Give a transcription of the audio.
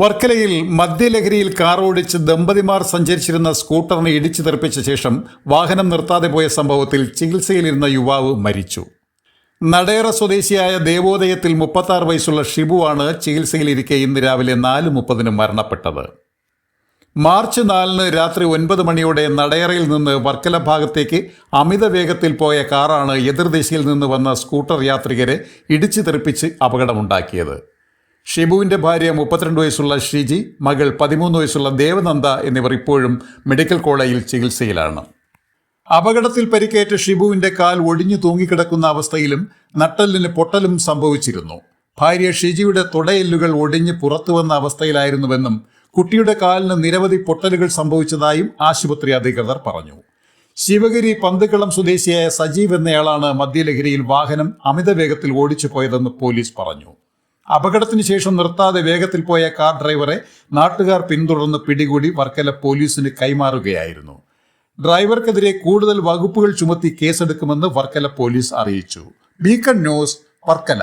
വർക്കലയിൽ മദ്യലഹരിയിൽ കാർ ഓടിച്ച് ദമ്പതിമാർ സഞ്ചരിച്ചിരുന്ന സ്കൂട്ടറിനെ ഇടിച്ചു തെറിപ്പിച്ച ശേഷം വാഹനം നിർത്താതെ പോയ സംഭവത്തിൽ ചികിത്സയിലിരുന്ന യുവാവ് മരിച്ചു. നടേറ സ്വദേശിയായ ദേവോദയത്തിൽ മുപ്പത്താറ് വയസ്സുള്ള ഷിബുവാണ് ചികിത്സയിലിരിക്കെ ഇന്ന് രാവിലെ നാല് മുപ്പതിന് മരണപ്പെട്ടത്. മാർച്ച് നാലിന് രാത്രി ഒൻപത് മണിയോടെ നടയറയിൽ നിന്ന് വർക്കല ഭാഗത്തേക്ക് അമിത വേഗത്തിൽ പോയ കാറാണ് എതിർദിശയിൽ നിന്ന് വന്ന സ്കൂട്ടർ യാത്രികരെ ഇടിച്ചു തെറിപ്പിച്ച് അപകടമുണ്ടാക്കിയത്. ഷിബുവിന്റെ ഭാര്യ മുപ്പത്തിരണ്ട് വയസ്സുള്ള ഷിജി മകൾ പതിമൂന്ന് വയസ്സുള്ള ദേവനന്ദ എന്നിവർ ഇപ്പോഴും മെഡിക്കൽ കോളേജിൽ ചികിത്സയിലാണ്. അപകടത്തിൽ പരിക്കേറ്റ ഷിബുവിന്റെ കാൽ ഒടിഞ്ഞു തൂങ്ങിക്കിടക്കുന്ന അവസ്ഥയിലും നട്ടലിന് പൊട്ടലും സംഭവിച്ചിരുന്നു. ഭാര്യ ഷിജിയുടെ തുടയെല്ലുകൾ ഒടിഞ്ഞ് പുറത്തു വന്ന അവസ്ഥയിലായിരുന്നുവെന്നും കുട്ടിയുടെ കാലിന് നിരവധി പൊട്ടലുകൾ സംഭവിച്ചതായും ആശുപത്രി അധികൃതർ പറഞ്ഞു. ശിവഗിരി പന്തുക്കളം സ്വദേശിയായ സജീവ് എന്നയാളാണ് മദ്യലഹരിയിൽ വാഹനം അമിത വേഗത്തിൽ ഓടിച്ചു പോയതെന്ന് പോലീസ് പറഞ്ഞു. അപകടത്തിന് ശേഷം നിർത്താതെ വേഗത്തിൽ പോയ കാർ ഡ്രൈവറെ നാട്ടുകാർ പിന്തുടർന്ന് പിടികൂടി വർക്കല പോലീസിന് കൈമാറുകയായിരുന്നു. ഡ്രൈവർക്കെതിരെ കൂടുതൽ വകുപ്പുകൾ ചുമത്തി കേസെടുക്കുമെന്ന് വർക്കല പോലീസ് അറിയിച്ചു. Beacon news Varkala.